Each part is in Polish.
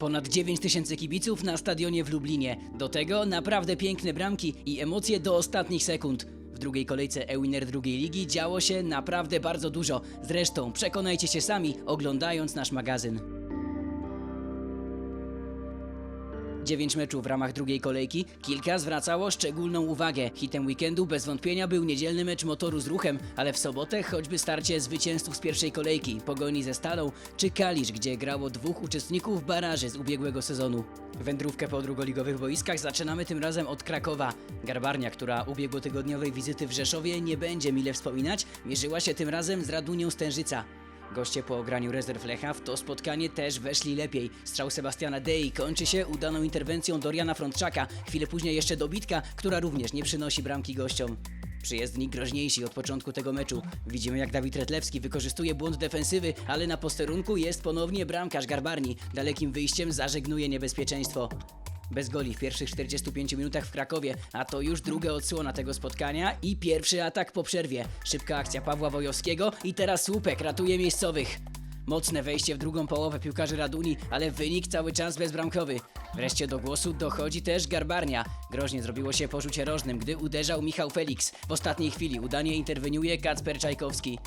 Ponad 9 tysięcy kibiców na stadionie w Lublinie. Do tego naprawdę piękne bramki i emocje do ostatnich sekund. W drugiej kolejce e-winner drugiej ligi działo się naprawdę bardzo dużo. Zresztą przekonajcie się sami, oglądając nasz magazyn. 9 meczów w ramach drugiej kolejki, kilka zwracało szczególną uwagę. Hitem weekendu bez wątpienia był niedzielny mecz motoru z ruchem, ale w sobotę choćby starcie zwycięzców z pierwszej kolejki, pogoni ze Stalą, czy Kalisz, gdzie grało dwóch uczestników baraży z ubiegłego sezonu. Wędrówkę po drugoligowych boiskach zaczynamy tym razem od Krakowa. Garbarnia, która ubiegłotygodniowej wizyty w Rzeszowie nie będzie mile wspominać, mierzyła się tym razem z Radunią Stężyca. Goście po ograniu rezerw Lecha w to spotkanie też weszli lepiej. Strzał Sebastiana Dei kończy się udaną interwencją Doriana Frontczaka. Chwilę później jeszcze dobitka, która również nie przynosi bramki gościom. Przyjezdni groźniejsi od początku tego meczu. Widzimy jak Dawid Retlewski wykorzystuje błąd defensywy, ale na posterunku jest ponownie bramkarz Garbarni. Dalekim wyjściem zażegnuje niebezpieczeństwo. Bez goli w pierwszych 45 minutach w Krakowie, a to już druga odsłona tego spotkania i pierwszy atak po przerwie. Szybka akcja Pawła Wojowskiego i teraz słupek ratuje miejscowych. Mocne wejście w drugą połowę piłkarzy Raduni, ale wynik cały czas bezbramkowy. Wreszcie do głosu dochodzi też Garbarnia. Groźnie zrobiło się po rzucie rożnym, gdy uderzał Michał Felix. W ostatniej chwili udanie interweniuje Kacper Czajkowski.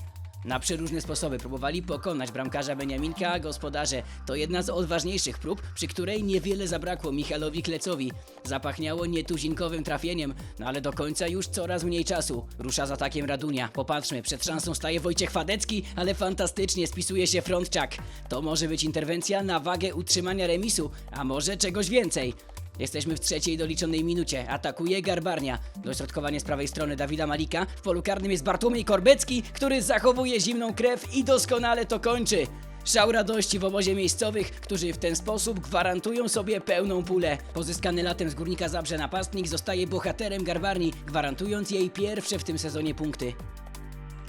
Na przeróżne sposoby próbowali pokonać bramkarza Beniaminka, a gospodarze to jedna z odważniejszych prób, przy której niewiele zabrakło Michalowi Klecowi. Zapachniało nietuzinkowym trafieniem, no ale do końca już coraz mniej czasu. Rusza z atakiem Radunia. Popatrzmy, przed szansą staje Wojciech Fadecki, ale fantastycznie spisuje się Frontczak. To może być interwencja na wagę utrzymania remisu, a może czegoś więcej. Jesteśmy w trzeciej doliczonej minucie. Atakuje Garbarnia. Dośrodkowanie z prawej strony Dawida Malika. W polu karnym jest Bartłomiej Korbecki, który zachowuje zimną krew i doskonale to kończy. Szał radości w obozie miejscowych, którzy w ten sposób gwarantują sobie pełną pulę. Pozyskany latem z Górnika Zabrze napastnik zostaje bohaterem Garbarni, gwarantując jej pierwsze w tym sezonie punkty.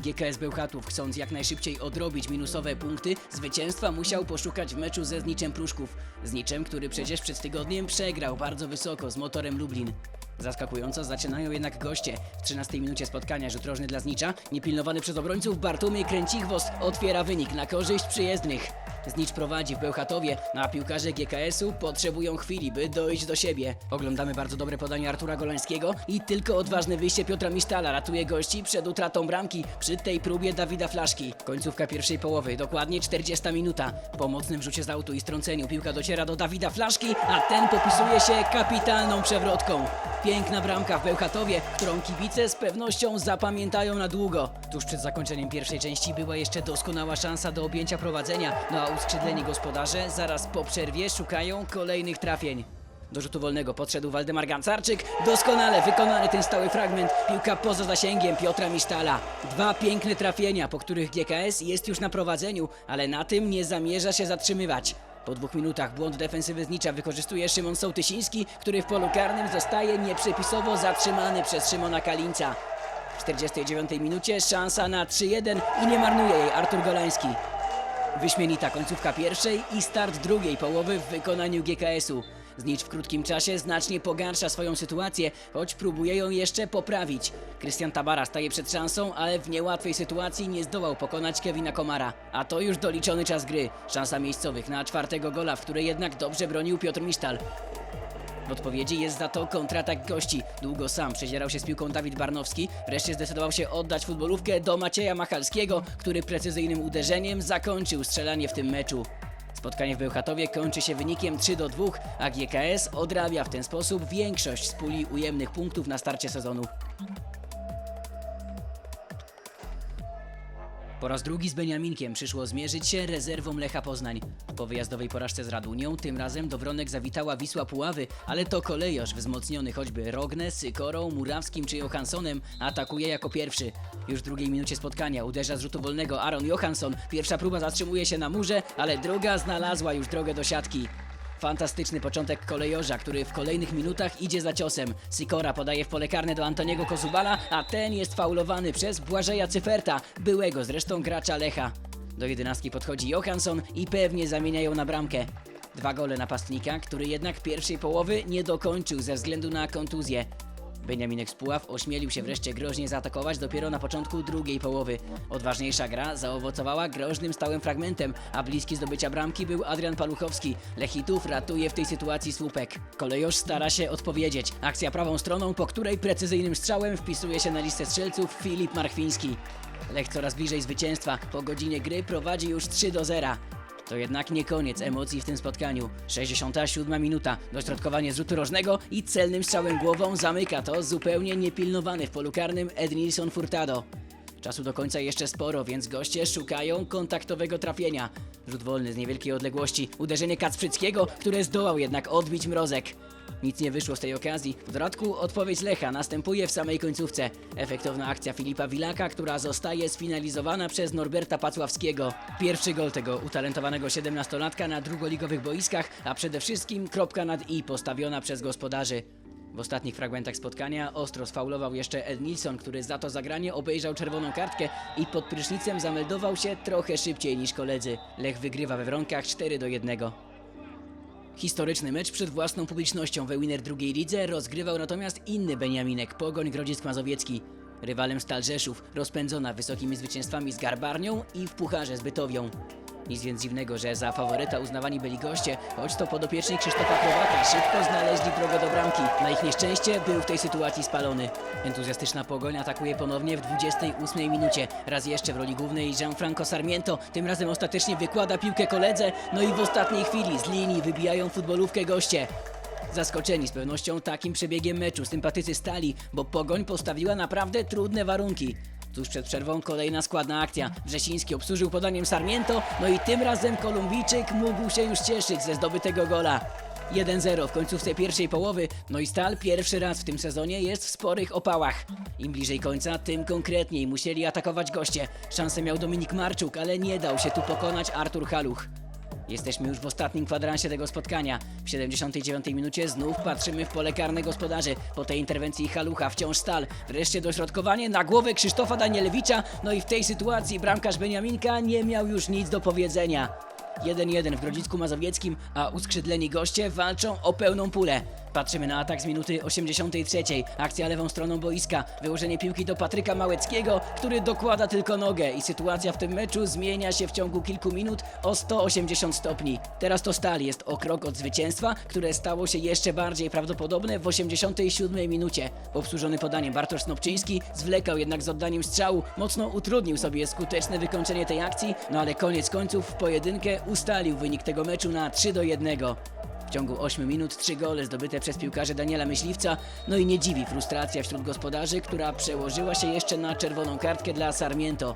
GKS Bełchatów, chcąc jak najszybciej odrobić minusowe punkty, zwycięstwa musiał poszukać w meczu ze Zniczem Pruszków. Zniczem, który przecież przed tygodniem przegrał bardzo wysoko z motorem Lublin. Zaskakująco zaczynają jednak goście. W 13 minucie spotkania rzut rożny dla Znicza, niepilnowany przez obrońców Bartłomiej Kręcichwost otwiera wynik na korzyść przyjezdnych. Znicz prowadzi w Bełchatowie, no a piłkarze GKS-u potrzebują chwili, by dojść do siebie. Oglądamy bardzo dobre podanie Artura Golańskiego i tylko odważne wyjście Piotra Misztala ratuje gości przed utratą bramki przy tej próbie Dawida Flaszki. Końcówka pierwszej połowy, dokładnie 40 minuta. Po mocnym rzucie z autu i strąceniu piłka dociera do Dawida Flaszki, a ten popisuje się kapitalną przewrotką. Piękna bramka w Bełchatowie, którą kibice z pewnością zapamiętają na długo. Tuż przed zakończeniem pierwszej części była jeszcze doskonała szansa do objęcia prowadzenia, no a uskrzydleni gospodarze zaraz po przerwie szukają kolejnych trafień. Do rzutu wolnego podszedł Waldemar Gancarczyk. Doskonale wykonany ten stały fragment. Piłka poza zasięgiem Piotra Misztala. Dwa piękne trafienia, po których GKS jest już na prowadzeniu, ale na tym nie zamierza się zatrzymywać. Po dwóch minutach błąd defensywy Znicza wykorzystuje Szymon Sołtysiński, który w polu karnym zostaje nieprzepisowo zatrzymany przez Szymona Kalinca. W 49 minucie szansa na 3-1 i nie marnuje jej Artur Golański. Wyśmienita końcówka pierwszej i start drugiej połowy w wykonaniu GKS-u. Znicz w krótkim czasie znacznie pogarsza swoją sytuację, choć próbuje ją jeszcze poprawić. Krystian Tabara staje przed szansą, ale w niełatwej sytuacji nie zdołał pokonać Kevina Komara. A to już doliczony czas gry. Szansa miejscowych na czwartego gola, w której jednak dobrze bronił Piotr Misztal. W odpowiedzi jest za to kontratak gości. Długo sam przedzierał się z piłką Dawid Barnowski, wreszcie zdecydował się oddać futbolówkę do Macieja Machalskiego, który precyzyjnym uderzeniem zakończył strzelanie w tym meczu. Spotkanie w Bełchatowie kończy się wynikiem 3 do 2, a GKS odrabia w ten sposób większość z puli ujemnych punktów na starcie sezonu. Po raz drugi z Beniaminkiem przyszło zmierzyć się rezerwą Lecha Poznań. Po wyjazdowej porażce z Radunią, tym razem do Wronek zawitała Wisła Puławy, ale to kolejosz wzmocniony choćby Rogne, Sykorą, Murawskim czy Johanssonem atakuje jako pierwszy. Już w drugiej minucie spotkania uderza z rzutu wolnego Aaron Johansson. Pierwsza próba zatrzymuje się na murze, ale druga znalazła już drogę do siatki. Fantastyczny początek kolejorza, który w kolejnych minutach idzie za ciosem. Sikora podaje w pole karne do Antoniego Kozubala, a ten jest faulowany przez Błażeja Cyferta, byłego zresztą gracza Lecha. Do jedenastki podchodzi Johansson i pewnie zamieniają na bramkę. Dwa gole napastnika, który jednak pierwszej połowy nie dokończył ze względu na kontuzję. Beniaminek z Puław ośmielił się wreszcie groźnie zaatakować dopiero na początku drugiej połowy. Odważniejsza gra zaowocowała groźnym stałym fragmentem, a bliski zdobycia bramki był Adrian Paluchowski. Lechitów ratuje w tej sytuacji słupek. Kolejosz stara się odpowiedzieć. Akcja prawą stroną, po której precyzyjnym strzałem wpisuje się na listę strzelców Filip Marchwiński. Lech coraz bliżej zwycięstwa. Po godzinie gry prowadzi już 3 do 0. To jednak nie koniec emocji w tym spotkaniu. 67 minuta, dośrodkowanie z rzutu rożnego i celnym strzałem głową zamyka to zupełnie niepilnowany w polu karnym Ednilson Furtado. Czasu do końca jeszcze sporo, więc goście szukają kontaktowego trafienia. Rzut wolny z niewielkiej odległości, uderzenie Kacprzyckiego, które zdołał jednak odbić mrozek. Nic nie wyszło z tej okazji. W dodatku odpowiedź Lecha następuje w samej końcówce. Efektowna akcja Filipa Wilaka, która zostaje sfinalizowana przez Norberta Pacławskiego. Pierwszy gol tego utalentowanego 17-latka na drugoligowych boiskach, a przede wszystkim kropka nad i postawiona przez gospodarzy. W ostatnich fragmentach spotkania ostro sfaulował jeszcze Ed Nilsson, który za to zagranie obejrzał czerwoną kartkę i pod prysznicem zameldował się trochę szybciej niż koledzy. Lech wygrywa we wronkach 4 do 1. Historyczny mecz przed własną publicznością we Winner drugiej lidze rozgrywał natomiast inny Beniaminek, Pogoń Grodzisk Mazowiecki. Rywalem Stal Rzeszów, rozpędzona wysokimi zwycięstwami z Garbarnią i w Pucharze z Bytowią. Nic więc dziwnego, że za faworyta uznawani byli goście, choć to podopieczni Krzysztofa Krowaka szybko znaleźli drogę do bramki. Na ich nieszczęście był w tej sytuacji spalony. Entuzjastyczna Pogoń atakuje ponownie w 28 minucie. Raz jeszcze w roli głównej Gianfranco Sarmiento, tym razem ostatecznie wykłada piłkę koledze, no i w ostatniej chwili z linii wybijają futbolówkę goście. Zaskoczeni z pewnością takim przebiegiem meczu sympatycy stali, bo Pogoń postawiła naprawdę trudne warunki. Tuż przed przerwą kolejna składna akcja. Wrzesiński obsłużył podaniem Sarmiento, no i tym razem Kolumbijczyk mógł się już cieszyć ze zdobytego gola. 1-0 w końcówce pierwszej połowy, no i Stal pierwszy raz w tym sezonie jest w sporych opałach. Im bliżej końca, tym konkretniej musieli atakować goście. Szansę miał Dominik Marczuk, ale nie dał się tu pokonać Artur Haluch. Jesteśmy już w ostatnim kwadransie tego spotkania. W 79 minucie znów patrzymy w pole karne gospodarzy. Po tej interwencji Halucha wciąż stal. Wreszcie dośrodkowanie na głowę Krzysztofa Danielewicza. No i w tej sytuacji bramkarz Beniaminka nie miał już nic do powiedzenia. 1-1 w Grodzicku Mazowieckim, a uskrzydleni goście walczą o pełną pulę. Patrzymy na atak z minuty 83. Akcja lewą stroną boiska. Wyłożenie piłki do Patryka Małeckiego, który dokłada tylko nogę i sytuacja w tym meczu zmienia się w ciągu kilku minut o 180 stopni. Teraz to Stal jest o krok od zwycięstwa, które stało się jeszcze bardziej prawdopodobne w 87 minucie. Obsłużony podaniem Bartosz Snopczyński zwlekał jednak z oddaniem strzału, mocno utrudnił sobie skuteczne wykończenie tej akcji, no ale koniec końców w pojedynkę ustalił wynik tego meczu na 3 do 1. Ciągu 8 minut 3 gole zdobyte przez piłkarze Daniela Myśliwca, no i nie dziwi frustracja wśród gospodarzy, która przełożyła się jeszcze na czerwoną kartkę dla Sarmiento.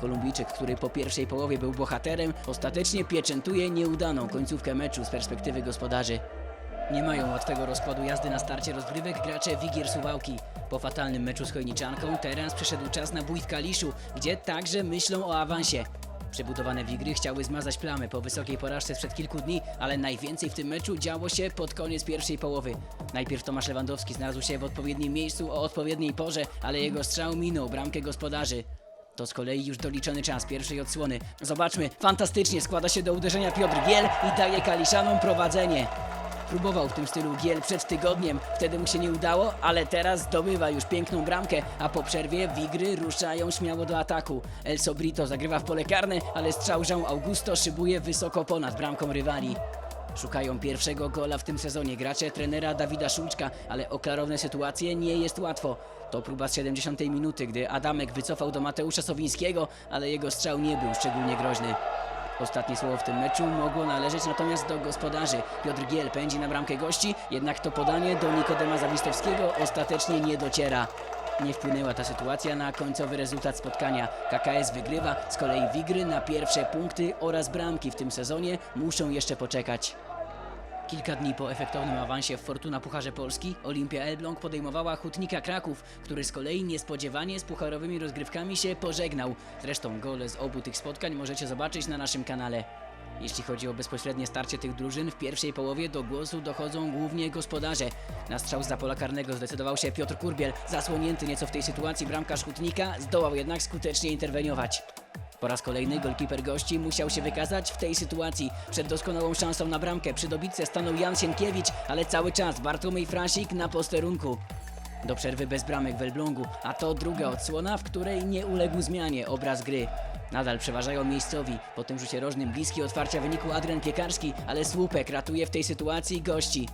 Kolumbijczyk, który po pierwszej połowie był bohaterem, ostatecznie pieczętuje nieudaną końcówkę meczu z perspektywy gospodarzy. Nie mają łatwego rozkładu jazdy na starcie rozgrywek gracze Wigier Suwałki. Po fatalnym meczu z Chojniczanką teraz przyszedł czas na bój w Kaliszu, gdzie także myślą o awansie. Przebudowane Wigry chciały zmazać plamy po wysokiej porażce sprzed kilku dni, ale najwięcej w tym meczu działo się pod koniec pierwszej połowy. Najpierw Tomasz Lewandowski znalazł się w odpowiednim miejscu o odpowiedniej porze, ale jego strzał minął bramkę gospodarzy. To z kolei już doliczony czas pierwszej odsłony. Zobaczmy, fantastycznie składa się do uderzenia Piotr Giel i daje Kaliszanom prowadzenie. Próbował w tym stylu Giel przed tygodniem, wtedy mu się nie udało, ale teraz zdobywa już piękną bramkę, a po przerwie Wigry ruszają śmiało do ataku. El Sobrito zagrywa w pole karne, ale strzał Jean Augusto szybuje wysoko ponad bramką rywali. Szukają pierwszego gola w tym sezonie gracze trenera Dawida Szulczka, ale o klarowne sytuacje nie jest łatwo. To próba z 70 minuty, gdy Adamek wycofał do Mateusza Sowińskiego, ale jego strzał nie był szczególnie groźny. Ostatnie słowo w tym meczu mogło należeć natomiast do gospodarzy. Piotr Giel pędzi na bramkę gości, jednak to podanie do Nikodema Zawistowskiego ostatecznie nie dociera. Nie wpłynęła ta sytuacja na końcowy rezultat spotkania. KKS wygrywa, z kolei Wigry na pierwsze punkty oraz bramki w tym sezonie muszą jeszcze poczekać. Kilka dni po efektownym awansie w Fortuna Pucharze Polski, Olimpia Elbląg podejmowała Hutnika Kraków, który z kolei niespodziewanie z pucharowymi rozgrywkami się pożegnał. Zresztą gole z obu tych spotkań możecie zobaczyć na naszym kanale. Jeśli chodzi o bezpośrednie starcie tych drużyn, w pierwszej połowie do głosu dochodzą głównie gospodarze. Na strzał z pola karnego zdecydował się Piotr Kurbiel. Zasłonięty nieco w tej sytuacji bramkarz Hutnika zdołał jednak skutecznie interweniować. Po raz kolejny golkiper gości musiał się wykazać w tej sytuacji. Przed doskonałą szansą na bramkę przy dobitce stanął Jan Sienkiewicz, ale cały czas Bartłomiej Frasik na posterunku. Do przerwy bez bramek w Elblągu, a to druga odsłona, w której nie uległ zmianie obraz gry. Nadal przeważają miejscowi. Po tym rzucie rożnym bliski otwarcia wyniku Adrian Piekarski, ale słupek ratuje w tej sytuacji gości.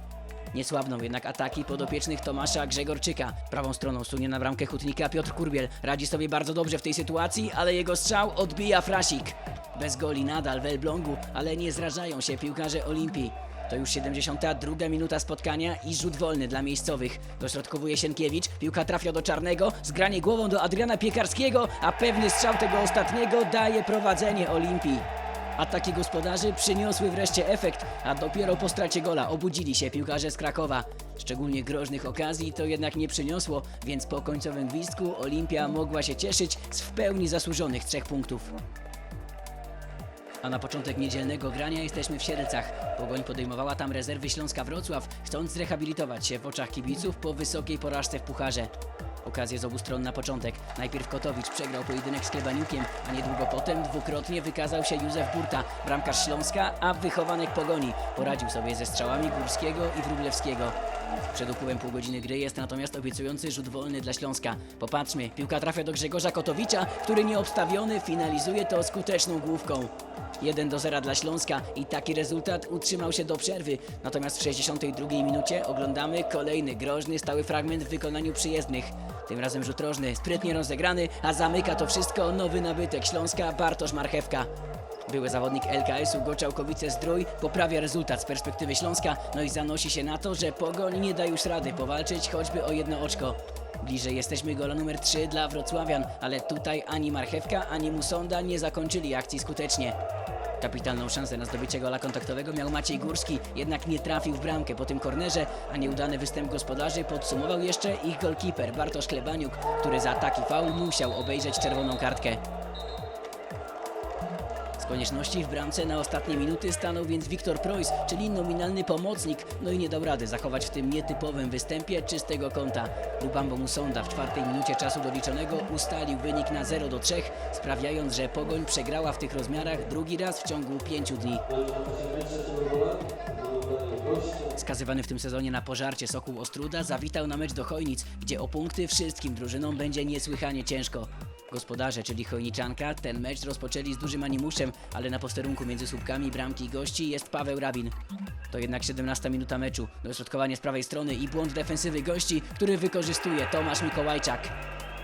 Nie słabną jednak ataki podopiecznych Tomasza Grzegorczyka. Prawą stroną sunie na bramkę hutnika Piotr Kurbiel. Radzi sobie bardzo dobrze w tej sytuacji, ale jego strzał odbija Frasik. Bez goli nadal w Elblągu, ale nie zrażają się piłkarze Olimpii. To już 72 minuta spotkania i rzut wolny dla miejscowych. Dośrodkowuje Sienkiewicz, piłka trafia do Czarnego, zgranie głową do Adriana Piekarskiego, a pewny strzał tego ostatniego daje prowadzenie Olimpii. Ataki gospodarzy przyniosły wreszcie efekt, a dopiero po stracie gola obudzili się piłkarze z Krakowa. Szczególnie groźnych okazji to jednak nie przyniosło, więc po końcowym gwizdku Olimpia mogła się cieszyć z w pełni zasłużonych trzech punktów. A na początek niedzielnego grania jesteśmy w Siedlcach. Pogoń podejmowała tam rezerwy Śląska Wrocław, chcąc zrehabilitować się w oczach kibiców po wysokiej porażce w Pucharze. Okazje z obu stron na początek. Najpierw Kotowicz przegrał pojedynek z Klebaniukiem, a niedługo potem dwukrotnie wykazał się Józef Burta, bramkarz Śląska, a wychowanek Pogoni. Poradził sobie ze strzałami Górskiego i Wróblewskiego. Przed upływem pół godziny gry jest natomiast obiecujący rzut wolny dla Śląska. Popatrzmy, piłka trafia do Grzegorza Kotowicza, który nieobstawiony finalizuje to skuteczną główką. 1 do 0 dla Śląska i taki rezultat utrzymał się do przerwy. Natomiast w 62 minucie oglądamy kolejny groźny stały fragment w wykonaniu przyjezdnych. Tym razem rzut rożny, sprytnie rozegrany, a zamyka to wszystko nowy nabytek Śląska Bartosz Marchewka. Były zawodnik LKS-u Goczałkowice Zdrój poprawia rezultat z perspektywy Śląska, no i zanosi się na to, że Pogoń nie da już rady powalczyć choćby o jedno oczko. Bliżej jesteśmy gola numer 3 dla Wrocławian, ale tutaj ani Marchewka, ani Musonda nie zakończyli akcji skutecznie. Kapitalną szansę na zdobycie gola kontaktowego miał Maciej Górski, jednak nie trafił w bramkę po tym kornerze, a nieudany występ gospodarzy podsumował jeszcze ich golkiper Bartosz Klebaniuk, który za taki faul musiał obejrzeć czerwoną kartkę. Z konieczności w bramce na ostatnie minuty stanął więc Wiktor Preuss, czyli nominalny pomocnik, no i nie dał rady zachować w tym nietypowym występie czystego kąta. Lubambo Musonda w czwartej minucie czasu doliczonego ustalił wynik na 0 do 3, sprawiając, że Pogoń przegrała w tych rozmiarach drugi raz w ciągu pięciu dni. Skazywany w tym sezonie na pożarcie Sokół Ostruda zawitał na mecz do Chojnic, gdzie o punkty wszystkim drużynom będzie niesłychanie ciężko. Gospodarze, czyli Chojniczanka, ten mecz rozpoczęli z dużym animuszem, ale na posterunku między słupkami bramki gości jest Paweł Rabin. To jednak 17 minuta meczu, dośrodkowanie z prawej strony i błąd defensywy gości, który wykorzystuje Tomasz Mikołajczak.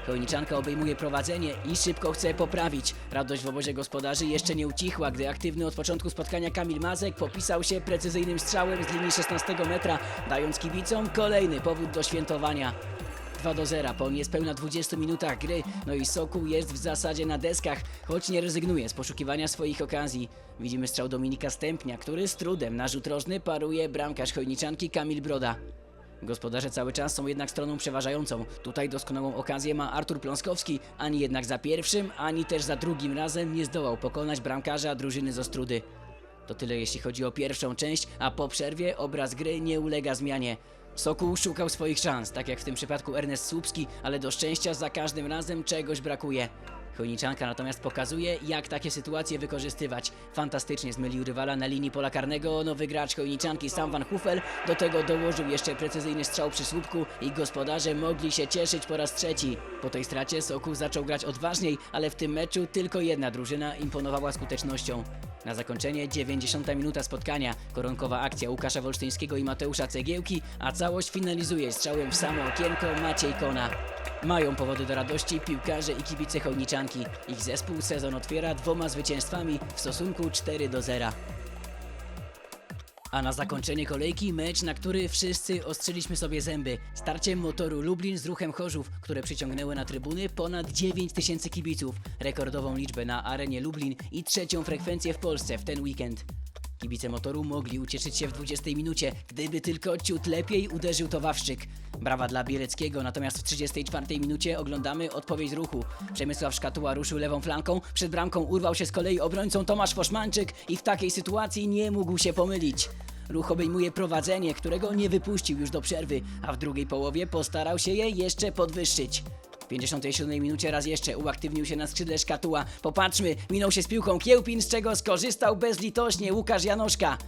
Chojniczanka obejmuje prowadzenie i szybko chce poprawić. Radość w obozie gospodarzy jeszcze nie ucichła, gdy aktywny od początku spotkania Kamil Mazek popisał się precyzyjnym strzałem z linii 16 metra, dając kibicom kolejny powód do świętowania. 2 do 0 po niespełna 20 minutach gry, no i Sokół jest w zasadzie na deskach, choć nie rezygnuje z poszukiwania swoich okazji. Widzimy strzał Dominika Stępnia, który z trudem na rzut rożny paruje bramkarz Chojniczanki Kamil Broda. Gospodarze cały czas są jednak stroną przeważającą. Tutaj doskonałą okazję ma Artur Pląskowski, ani jednak za pierwszym, ani też za drugim razem nie zdołał pokonać bramkarza drużyny z Ostrudy. To tyle jeśli chodzi o pierwszą część, a po przerwie obraz gry nie ulega zmianie. Sokół szukał swoich szans, tak jak w tym przypadku Ernest Słupski, ale do szczęścia za każdym razem czegoś brakuje. Chojniczanka natomiast pokazuje, jak takie sytuacje wykorzystywać. Fantastycznie zmylił rywala na linii pola karnego nowy gracz Chojniczanki Sam Van Hufel. Do tego dołożył jeszcze precyzyjny strzał przy słupku i gospodarze mogli się cieszyć po raz trzeci. Po tej stracie Sokół zaczął grać odważniej, ale w tym meczu tylko jedna drużyna imponowała skutecznością. Na zakończenie 90 minuta spotkania, koronkowa akcja Łukasza Wolsztyńskiego i Mateusza Cegiełki, a całość finalizuje strzałem w samo okienko Maciej Kona. Mają powody do radości piłkarze i kibice Chojniczanki. Ich zespół sezon otwiera dwoma zwycięstwami w stosunku 4 do 0. A na zakończenie kolejki mecz, na który wszyscy ostrzyliśmy sobie zęby. Starcie motoru Lublin z ruchem Chorzów, które przyciągnęły na trybuny ponad 9 tysięcy kibiców. Rekordową liczbę na arenie Lublin i trzecią frekwencję w Polsce w ten weekend. Kibice motoru mogli ucieszyć się w 20 minucie, gdyby tylko ciut lepiej uderzył to. Brawa dla Bieleckiego, natomiast w 34 minucie oglądamy odpowiedź ruchu. Przemysław Szkatuła ruszył lewą flanką, przed bramką urwał się z kolei obrońcą Tomasz Foszmanczyk i w takiej sytuacji nie mógł się pomylić. Ruch obejmuje prowadzenie, którego nie wypuścił już do przerwy, a w drugiej połowie postarał się je jeszcze podwyższyć. W 57 minucie raz jeszcze uaktywnił się na skrzydle Szkatuła. Popatrzmy, minął się z piłką Kiełpin, z czego skorzystał bezlitośnie Łukasz Janoszka.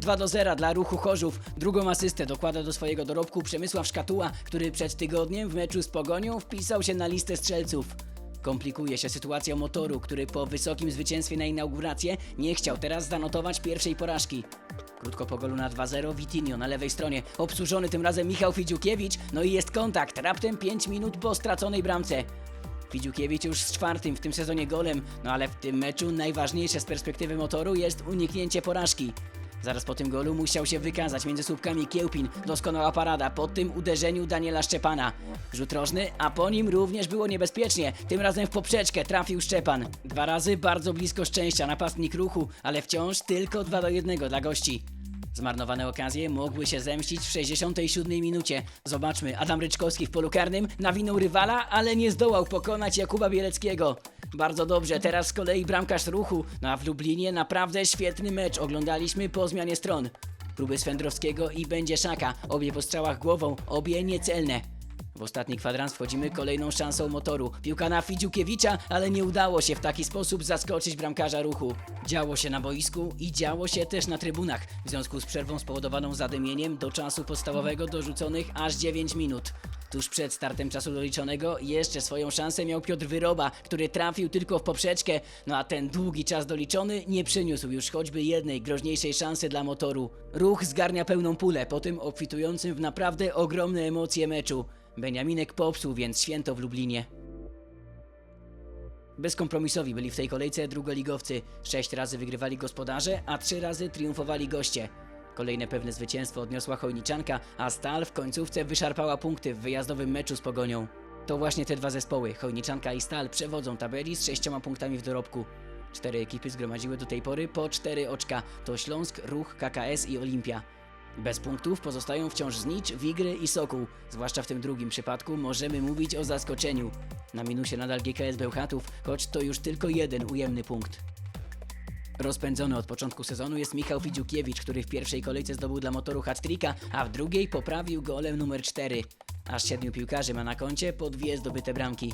2 do 0 dla ruchu Chorzów. Drugą asystę dokłada do swojego dorobku Przemysław Szkatuła, który przed tygodniem w meczu z Pogonią wpisał się na listę strzelców. Komplikuje się sytuacja motoru, który po wysokim zwycięstwie na inaugurację nie chciał teraz zanotować pierwszej porażki. Krótko po golu na 2-0 Vitinho na lewej stronie, obsłużony tym razem Michał Fidziukiewicz, no i jest kontakt, raptem 5 minut po straconej bramce. Fidziukiewicz już z czwartym w tym sezonie golem, no ale w tym meczu najważniejsze z perspektywy motoru jest uniknięcie porażki. Zaraz po tym golu musiał się wykazać między słupkami Kiełpin. Doskonała parada po tym uderzeniu Daniela Szczepana. Rzut rożny, a po nim również było niebezpiecznie. Tym razem w poprzeczkę trafił Szczepan. Dwa razy bardzo blisko szczęścia napastnik ruchu, ale wciąż tylko 2 do 1 dla gości. Zmarnowane okazje mogły się zemścić w 67 minucie. Zobaczmy, Adam Ryczkowski w polu karnym nawinął rywala, ale nie zdołał pokonać Jakuba Bieleckiego. Bardzo dobrze, teraz z kolei bramkarz ruchu, no a w Lublinie naprawdę świetny mecz oglądaliśmy po zmianie stron. Próby Swędrowskiego i będzie Szaka, obie po strzałach głową, obie niecelne. W ostatni kwadrans wchodzimy kolejną szansą motoru. Piłka na Fidziukiewicza, ale nie udało się w taki sposób zaskoczyć bramkarza ruchu. Działo się na boisku i działo się też na trybunach. W związku z przerwą spowodowaną zadymieniem do czasu podstawowego dorzuconych aż 9 minut. Tuż przed startem czasu doliczonego jeszcze swoją szansę miał Piotr Wyroba, który trafił tylko w poprzeczkę, no a ten długi czas doliczony nie przyniósł już choćby jednej groźniejszej szansy dla motoru. Ruch zgarnia pełną pulę po tym obfitującym w naprawdę ogromne emocje meczu. Beniaminek popsuł więc święto w Lublinie. Bezkompromisowi byli w tej kolejce drugoligowcy. Sześć razy wygrywali gospodarze, a trzy razy triumfowali goście. Kolejne pewne zwycięstwo odniosła Chojniczanka, a Stal w końcówce wyszarpała punkty w wyjazdowym meczu z Pogonią. To właśnie te dwa zespoły, Chojniczanka i Stal, przewodzą tabeli z sześcioma punktami w dorobku. Cztery ekipy zgromadziły do tej pory po cztery oczka. To Śląsk, Ruch, KKS i Olimpia. Bez punktów pozostają wciąż Znicz, Wigry i Sokół. Zwłaszcza w tym drugim przypadku możemy mówić o zaskoczeniu. Na minusie nadal GKS Bełchatów, choć to już tylko jeden ujemny punkt. Rozpędzony od początku sezonu jest Michał Fidziukiewicz, który w pierwszej kolejce zdobył dla motoru hat-tricka, a w drugiej poprawił golem numer 4. Aż siedmiu piłkarzy ma na koncie po dwie zdobyte bramki.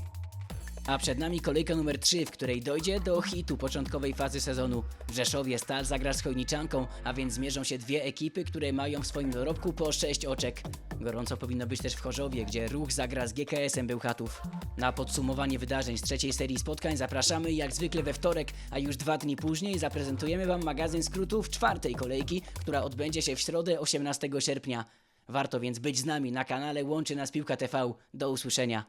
A przed nami kolejka numer 3, w której dojdzie do hitu początkowej fazy sezonu. W Rzeszowie Stal zagra z Chojniczanką, a więc zmierzą się dwie ekipy, które mają w swoim dorobku po 6 oczek. Gorąco powinno być też w Chorzowie, gdzie Ruch zagra z GKS-em Bełchatów. Na podsumowanie wydarzeń z trzeciej serii spotkań zapraszamy jak zwykle we wtorek, a już dwa dni później zaprezentujemy Wam magazyn skrótów czwartej kolejki, która odbędzie się w środę 18 sierpnia. Warto więc być z nami na kanale Łączy Nas Piłka TV. Do usłyszenia.